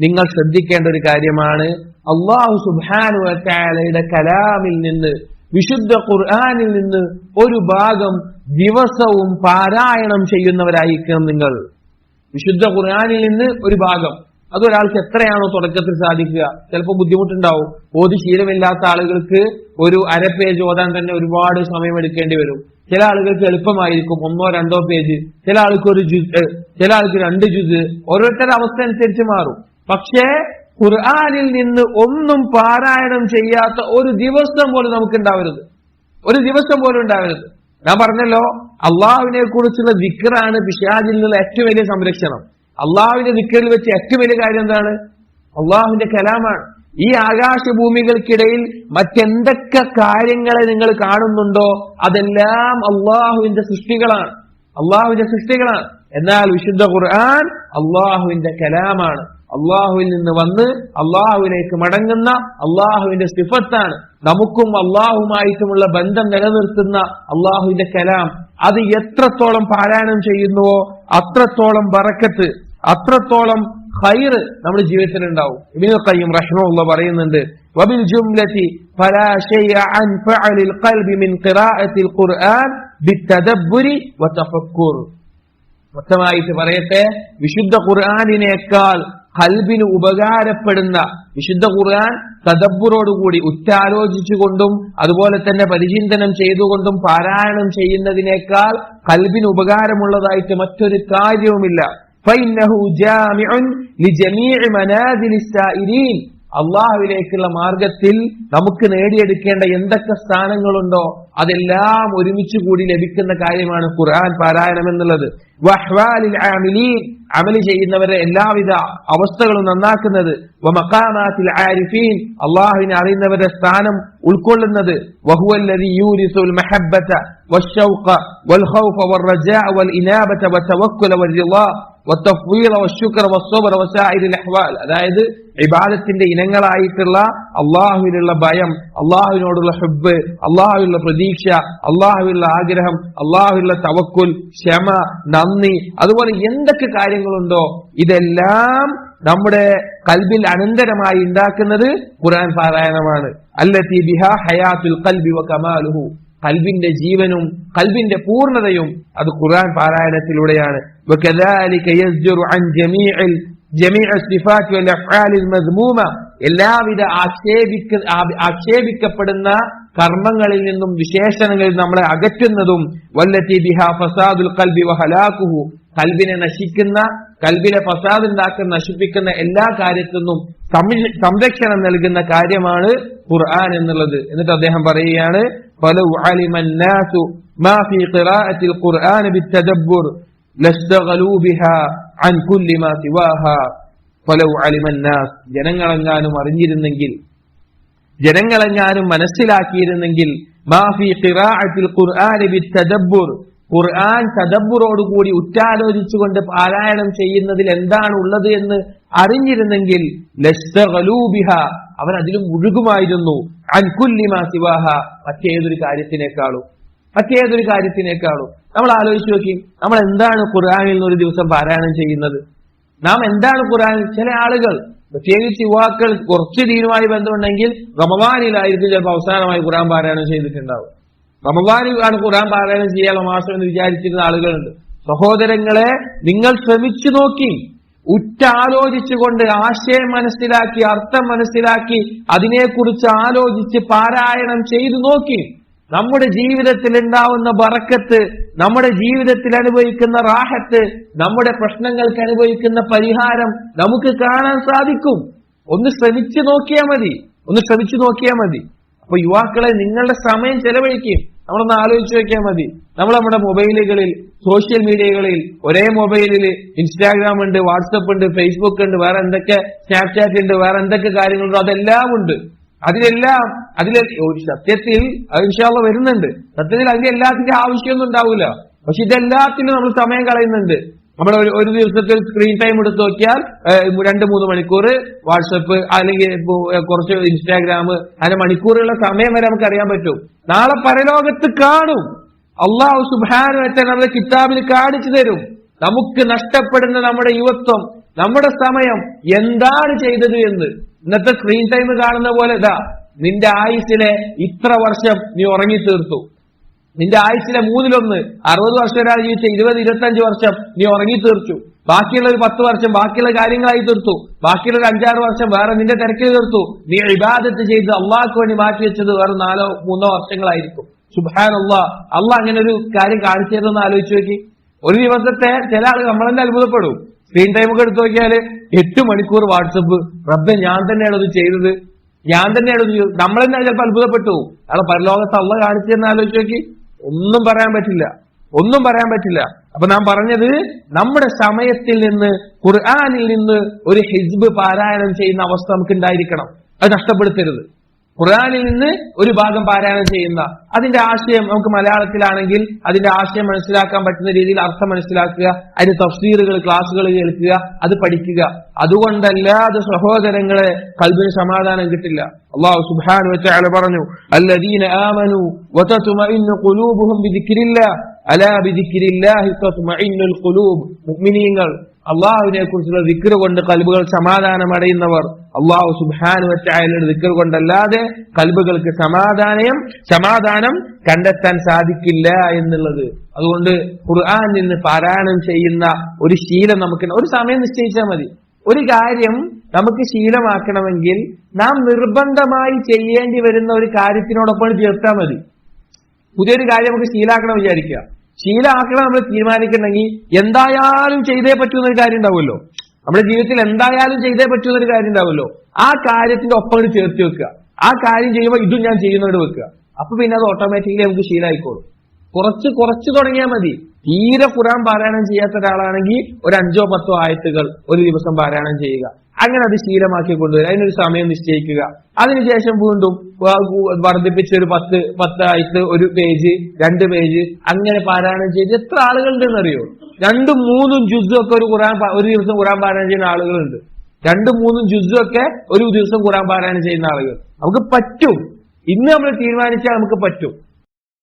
നിങ്ങൾ ശ്രദ്ധിക്കേണ്ട ഒരു കാര്യമാണ്. അള്ളാഹു സുബാനു വറ്റാലയുടെ കലാമിൽ നിന്ന് വിശുദ്ധ ഖുർആാനിൽ നിന്ന് ഒരു ഭാഗം ദിവസവും പാരായണം ചെയ്യുന്നവരായിരിക്കണം നിങ്ങൾ. വിശുദ്ധ ഖുർആാനിൽ നിന്ന് ഒരു ഭാഗം. അതൊരാൾക്ക് എത്രയാണോ തുടക്കത്തിൽ സാധിക്കുക. ചിലപ്പോൾ ബുദ്ധിമുട്ടുണ്ടാവും. ഓതി ശീലമില്ലാത്ത ആളുകൾക്ക് ഒരു അര പേജ് ഓതാൻ തന്നെ ഒരുപാട് സമയം എടുക്കേണ്ടി വരും. ചില ആളുകൾക്ക് എളുപ്പമായിരിക്കും. ഒന്നോ രണ്ടോ പേജ് ചില ആൾക്ക് ഒരു ജുസ് ചില ആൾക്ക് രണ്ട് ജുസ്. ഓരോരുത്തരുടെ അവസ്ഥ അനുസരിച്ച് മാറും. പക്ഷേ ഖുർആാനിൽ നിന്ന് ഒന്നും പാരായണം ചെയ്യാത്ത ഒരു ദിവസം പോലും നമുക്ക് ഉണ്ടാവരുത് ഒരു ദിവസം പോലും ഉണ്ടാവരുത്. ഞാൻ പറഞ്ഞല്ലോ അള്ളാഹുവിനെ കുറിച്ചുള്ള ദിക്കറാണ് പിശാജിൽ നിന്നുള്ള ഏറ്റവും വലിയ സംരക്ഷണം. അള്ളാഹുവിന്റെ ദിക്കറിൽ വെച്ച് ഏറ്റവും വലിയ കാര്യം എന്താണ്? അള്ളാഹുവിന്റെ കലാമാണ്. ഈ ആകാശഭൂമികൾക്കിടയിൽ മറ്റെന്തൊക്കെ കാര്യങ്ങളെ നിങ്ങൾ കാണുന്നുണ്ടോ അതെല്ലാം അള്ളാഹുവിന്റെ സൃഷ്ടികളാണ്. അള്ളാഹുവിന്റെ സൃഷ്ടികളാണ്. എന്നാൽ വിശുദ്ധ ഖുർആൻ അള്ളാഹുവിന്റെ കലാമാണ്. അള്ളാഹുവിൽ നിന്ന് വന്ന് അള്ളാഹുവിലേക്ക് മടങ്ങുന്ന അള്ളാഹുവിന്റെ സിഫത്താണ്. നമുക്കും അള്ളാഹുമായിട്ടുമുള്ള ബന്ധം നിലനിർത്തുന്ന അള്ളാഹുവിന്റെ കലാം. അത് എത്രത്തോളം പാരായണം ചെയ്യുന്നുവോ അത്രത്തോളം ബറക്കത്ത് അത്രത്തോളം ഖൈർ നമ്മുടെ ജീവിതത്തിൽ ഉണ്ടാവും ഇബിനു ഖയ്യിം റഹ്മഹുള്ള പറയുന്നുണ്ട് വബിൽ ജുംലതി ഫലാ അൻ ഫഅലിൽ ഖൽബി മിൻ ഖിറാഅത്തിൽ ഖുർആൻ ബിത്തദബ്ബുരി വതഫക്കുർ. മൊത്തമായിട്ട് പറയട്ടെ വിശുദ്ധ ഖുർആാനിനേക്കാൾ കൽബിന് ഉപകാരപ്പെടുന്ന വിശുദ്ധ ഖുർആൻ തദബ്ബുറോടുകൂടി ഉറ്റാലോചിച്ചുകൊണ്ടും അതുപോലെ തന്നെ പരിചിന്തനം ചെയ്തുകൊണ്ടും പാരായണം ചെയ്യുന്നതിനേക്കാൾ കൽബിന് ഉപകാരമുള്ളതായിട്ട് മറ്റൊരു കാര്യവുമില്ല. അള്ളാഹുവിലേക്കുള്ള മാർഗത്തിൽ നമുക്ക് നേടിയെടുക്കേണ്ട എന്തൊക്കെ സ്ഥാനങ്ങളുണ്ടോ അതെല്ലാം ഒരുമിച്ച് കൂടി ലഭിക്കുന്ന കാര്യമാണ് ഖുർആൻ പാരായണം എന്നുള്ളത്. അമലി ചെയ്യുന്നവരെ എല്ലാവിധ അവസ്ഥകളും നന്നാക്കുന്നത്. അള്ളാഹുവിനെ അറിയുന്നവരുടെ സ്ഥാനം ഉൾക്കൊള്ളുന്നത്. അതായത് ഇബാദത്തിന്റെ ഇനങ്ങളായിട്ടുള്ള അള്ളാഹുവിനുള്ള ഭയം അള്ളാഹുവിനോടുള്ള ഹെബ് അള്ളാഹുവിനുള്ള പ്രതീക്ഷ അള്ളാഹുവിനുള്ള ആഗ്രഹം അള്ളാഹുവിനുള്ള തവക്കുൽ ക്ഷമ നന്ദി അതുപോലെ എന്തൊക്കെ കാര്യങ്ങളുണ്ടോ ഇതെല്ലാം നമ്മുടെ കൽബിൽ അനന്തരമായി ഉണ്ടാക്കുന്നത് ഖുർആൻ പാരായണമാണ്. അല്ലത്തി ബിഹ ഹയാത്തുൽ കൽബി വ കമാലുഹു. കൽബിന്റെ ജീവനും കൽബിന്റെ പൂർണതയും അത് ഖുർആൻ പാരായണത്തിലൂടെയാണ്. وكذلك يزجر عن جميع جميع الصفات والافعال المذمومه എല്ലാവിധ ആക്ഷേപിക്ക ആക്ഷേപിക്കപ്പെടുന്ന കർമ്മങ്ങളിൽ നിന്നും വിശേഷണങ്ങളിൽ നമ്മളെ അകറ്റുന്നതും വല്ലത്തി ബിഹ ഫസാദുൽ കൽബി വഹലാക്കുഹു കൽബിനെ നശിക്കുന്ന കൽബിനെ ഫസാദ് ഉണ്ടാക്കുന്ന നശിപ്പിക്കുന്ന എല്ലാ കാര്യത്തിൽ നിന്നും സംരക്ഷണം നൽകുന്ന കാര്യമാണ് ഖുർആൻ എന്നുള്ളത് എന്നിട്ട് അദ്ദേഹം പറയുകയാണ് فلو علم الناس ما في قراءة القرآن ലഷ്തഗലൂ ബിഹ അൻ കുല്ലി മാ സിവാഹ ഫലൗ നാസ് ജനങ്ങളെങ്ങാനും അറിഞ്ഞിരുന്നെങ്കിൽ ജനങ്ങളെങ്ങാനും മനസ്സിലാക്കിയിരുന്നെങ്കിൽ മാഫി ഖിറാഅത്തിൽ ഖുർആനി ബിത്തദബ്ബുർ ഖുർആൻ തദബ്ബുറോടുകൂടി ഉറ്റാലോചിച്ചുകൊണ്ട് പാരായണം ചെയ്യുന്നതിൽ എന്താണ് ഉള്ളത് എന്ന് അറിഞ്ഞിരുന്നെങ്കിൽ ലഷ്തഗലൂബിഹ അവൻ അതിലും മുഴുകുമായിരുന്നു. അൻകുല്ലിമാ സിവാഹ മറ്റേതൊരു കാര്യത്തിനേക്കാളും. മറ്റേതൊരു കാര്യത്തിനേക്കാളും. നമ്മൾ ആലോചിച്ച് നോക്കി നമ്മൾ എന്താണ് ഖുർആാനിൽ നിന്ന് ഒരു ദിവസം പാരായണം ചെയ്യുന്നത്? നാം എന്താണ് ഖുർആാനിൽ ചില ആളുകൾ പ്രത്യേകിച്ച് യുവാക്കൾ കുറച്ച് ദീനുമായി ബന്ധമുണ്ടെങ്കിൽ റമവാനിലായിരിക്കും ചിലപ്പോൾ അവസാനമായി ഖുർആൻ പാരായണം ചെയ്തിട്ടുണ്ടാവും റമവാനിൽ ആണ് ഖുർആൻ പാരായണം ചെയ്യാനുള്ള മാസം എന്ന് വിചാരിച്ചിരുന്ന ആളുകളുണ്ട്. സഹോദരങ്ങളെ നിങ്ങൾ ശ്രമിച്ചു നോക്കി. ഉറ്റാലോചിച്ചുകൊണ്ട് ആശയം മനസ്സിലാക്കി അർത്ഥം മനസ്സിലാക്കി അതിനെക്കുറിച്ച് ആലോചിച്ച് പാരായണം ചെയ്തു നോക്കി. നമ്മുടെ ജീവിതത്തിൽ ഉണ്ടാവുന്ന ബറക്കത്ത് നമ്മുടെ ജീവിതത്തിൽ അനുഭവിക്കുന്ന റാഹത്ത് നമ്മുടെ പ്രശ്നങ്ങൾക്ക് അനുഭവിക്കുന്ന പരിഹാരം നമുക്ക് കാണാൻ സാധിക്കും. ഒന്ന് ശ്രമിച്ചു നോക്കിയാൽ മതി. ഒന്ന് ശ്രമിച്ചു നോക്കിയാൽ മതി. അപ്പൊ യുവാക്കളെ നിങ്ങളുടെ സമയം ചെലവഴിക്കും നമ്മളൊന്ന് ആലോചിച്ച് നോക്കിയാൽ മതി. നമ്മൾ നമ്മുടെ മൊബൈലുകളിൽ സോഷ്യൽ മീഡിയകളിൽ ഒരേ മൊബൈലിൽ ഇൻസ്റ്റാഗ്രാം ഉണ്ട് വാട്സപ്പ് ഉണ്ട് ഫേസ്ബുക്ക് ഉണ്ട് വേറെ എന്തൊക്കെ സ്നാപ്ചാറ്റ് ഉണ്ട് വേറെ എന്തൊക്കെ കാര്യങ്ങളുണ്ടോ അതെല്ലാം ഉണ്ട്. അതിലെല്ലാം അതിലെ സത്യത്തിൽ അതിൻഷാള്ള വരുന്നുണ്ട്. സത്യത്തിൽ അതിന്റെ എല്ലാത്തിന്റെ ആവശ്യമൊന്നും ഉണ്ടാവില്ല പക്ഷെ ഇതെല്ലാത്തിനും നമ്മൾ സമയം കളയുന്നുണ്ട്. നമ്മൾ ഒരു ദിവസത്തിൽ സ്ക്രീൻ ടൈം എടുത്ത് നോക്കിയാൽ രണ്ട് മൂന്ന് മണിക്കൂർ വാട്സപ്പ് അല്ലെങ്കിൽ കുറച്ച് ഇൻസ്റ്റാഗ്രാം അങ്ങനെ മണിക്കൂറുകളുടെ സമയം വരെ നമുക്ക് അറിയാൻ പറ്റും. നാളെ പരലോകത്ത് കാണും. അള്ളാഹു സുബാനു നമ്മുടെ കിതാബിൽ കാണിച്ചു തരും. നമുക്ക് നഷ്ടപ്പെടുന്ന നമ്മുടെ യുവത്വം നമ്മുടെ സമയം എന്താണ് ചെയ്തത് എന്ന്. ഇന്നത്തെ സ്ക്രീൻ ടൈം കാണുന്ന പോലെ ഇതാ നിന്റെ ആയുസിലെ ഇത്ര വർഷം നീ ഉറങ്ങി തീർത്തു നിന്റെ ആയുസിലെ മൂന്നിലൊന്ന് അറുപത് വർഷം ഒരാൾ ജീവിച്ച ഇരുപത് ഇരുപത്തഞ്ച് വർഷം നീ ഉറങ്ങി തീർച്ചു ബാക്കിയുള്ള ഒരു പത്ത് വർഷം ബാക്കിയുള്ള കാര്യങ്ങളായി തീർത്തു. ബാക്കിയുള്ള ഒരു അഞ്ചാറ് വർഷം വേറെ നിന്റെ തിരക്കിൽ തീർത്തു. നീ ഇബാദത്ത് ചെയ്ത് അള്ളാഹ്ക്ക് വേണ്ടി മാറ്റി വെച്ചത് വേറെ നാലോ മൂന്നോ വർഷങ്ങളായിരിക്കും. സുബാൻ അള്ളാഹ് അള്ളാഹ് അങ്ങനെ ഒരു കാര്യം കാണിച്ചു തരുമെന്ന് ആലോചിച്ച് നോക്കി. ഒരു ദിവസത്തെ ചില ആളുകൾ നമ്മളെന്നെ അത്ഭുതപ്പെടും? സ്ക്രീൻ ടൈം ഒക്കെ എടുത്തു നോക്കിയാൽ എട്ട് മണിക്കൂർ വാട്സപ്പ്. റബ്ബെ ഞാൻ തന്നെയാണ് അത് ചെയ്തത്. ഞാൻ തന്നെയാണ് നമ്മൾ തന്നെ ചിലപ്പോൾ അത്ഭുതപ്പെട്ടു അയാളെ പരലോകത്ത് അള്ള കാണിച്ചു തന്നെ ആലോചിച്ച് നോക്കി ഒന്നും പറയാൻ പറ്റില്ല. ഒന്നും പറയാൻ പറ്റില്ല. അപ്പൊ നാം പറഞ്ഞത് നമ്മുടെ സമയത്തിൽ നിന്ന് ഖുർആാനിൽ നിന്ന് ഒരു ഹിസ്ബ് പാരായണം ചെയ്യുന്ന അവസ്ഥ നമുക്ക് ഉണ്ടായിരിക്കണം അത് നഷ്ടപ്പെടുത്തരുത്. ഖുർആാനിൽ നിന്ന് ഒരു ഭാഗം പാരായണം ചെയ്യുന്ന അതിന്റെ ആശയം നമുക്ക് മലയാളത്തിലാണെങ്കിൽ അതിന്റെ ആശയം മനസ്സിലാക്കാൻ പറ്റുന്ന രീതിയിൽ അർത്ഥം മനസ്സിലാക്കുക അതിന്റെ തഫ്സീറുകൾ ക്ലാസ്സുകൾ കേൾക്കുക അത് പഠിക്കുക. അതുകൊണ്ടല്ലാതെ സഹോദരങ്ങളെ കൽബിന് സമാധാനം കിട്ടില്ല. അള്ളാഹു സുബ്ഹാനഹു വതആല പറഞ്ഞു അല്ലദീന വതത്മഇന്നു ഖുലൂബുഹും അലാ ഖുലൂബ്. മുഅ്മിനീങ്ങൾ അള്ളാഹുവിനെ കുറിച്ചുള്ള ദിക്കർ കൊണ്ട് കൽബുകൾ സമാധാനമടയുന്നവർ. അള്ളാഹു സുബാനു വറ്റായാലും ദിക്ർ കൊണ്ടല്ലാതെ കൽബുകൾക്ക് സമാധാനം സമാധാനം കണ്ടെത്താൻ സാധിക്കില്ല എന്നുള്ളത്. അതുകൊണ്ട് ഖുർആൻ നിന്ന് പാരായണം ചെയ്യുന്ന ഒരു ശീലം നമുക്ക് ഒരു സമയം നിശ്ചയിച്ചാൽ മതി. ഒരു കാര്യം നമുക്ക് ശീലമാക്കണമെങ്കിൽ നാം നിർബന്ധമായി ചെയ്യേണ്ടി വരുന്ന ഒരു കാര്യത്തിനോടൊപ്പം ചേർത്താൽ മതി. പുതിയൊരു കാര്യം നമുക്ക് ശീലാക്കണം വിചാരിക്കുക. ശീലമാക്കണം നമ്മൾ തീരുമാനിക്കണമെങ്കിൽ എന്തായാലും ചെയ്തേ പറ്റുന്നൊരു കാര്യം ഉണ്ടാവുമല്ലോ. നമ്മുടെ ജീവിതത്തിൽ എന്തായാലും ചെയ്തേ പറ്റുന്നൊരു കാര്യം ഉണ്ടാവുമല്ലോ. ആ കാര്യത്തിന്റെ ഒപ്പം ചേർത്ത് വെക്കുക. ആ കാര്യം ചെയ്യുമ്പോൾ ഇതും ഞാൻ ചെയ്യുന്നവരോട് വെക്കുക. അപ്പൊ പിന്നെ അത് ഓട്ടോമാറ്റിക്കലി നമുക്ക് ശീലമായിക്കോളും. കുറച്ച് കുറച്ച് തുടങ്ങിയാൽ മതി. തീരെ ഖുറാൻ പാരായണം ചെയ്യാത്ത ഒരാളാണെങ്കിൽ ഒരു അഞ്ചോ പത്തോ ആയത്തുകൾ ഒരു ദിവസം പാരായണം ചെയ്യുക. അങ്ങനെ അത് ശീലമാക്കി കൊണ്ടുവരിക. അതിനൊരു സമയം നിശ്ചയിക്കുക. അതിനുശേഷം വീണ്ടും വർദ്ധിപ്പിച്ച ഒരു പത്ത് പത്ത് ആയിട്ട് ഒരു പേജ് രണ്ട് പേജ് അങ്ങനെ പാരായണം ചെയ്ത് എത്ര ആളുകളുണ്ടെന്ന് അറിയോ രണ്ടും മൂന്നും ജുസും ഒക്കെ ഒരു ഖുറാൻ ഒരു ദിവസം ഖുറാൻ പാരായണം ചെയ്യുന്ന ആളുകളുണ്ട്. രണ്ടും മൂന്നും ജുസും ഒക്കെ ഒരു ദിവസം ഖുറാൻ പാരായണം ചെയ്യുന്ന ആളുകൾ. നമുക്ക് പറ്റും. ഇന്ന് നമ്മൾ തീരുമാനിച്ചാൽ നമുക്ക് പറ്റും.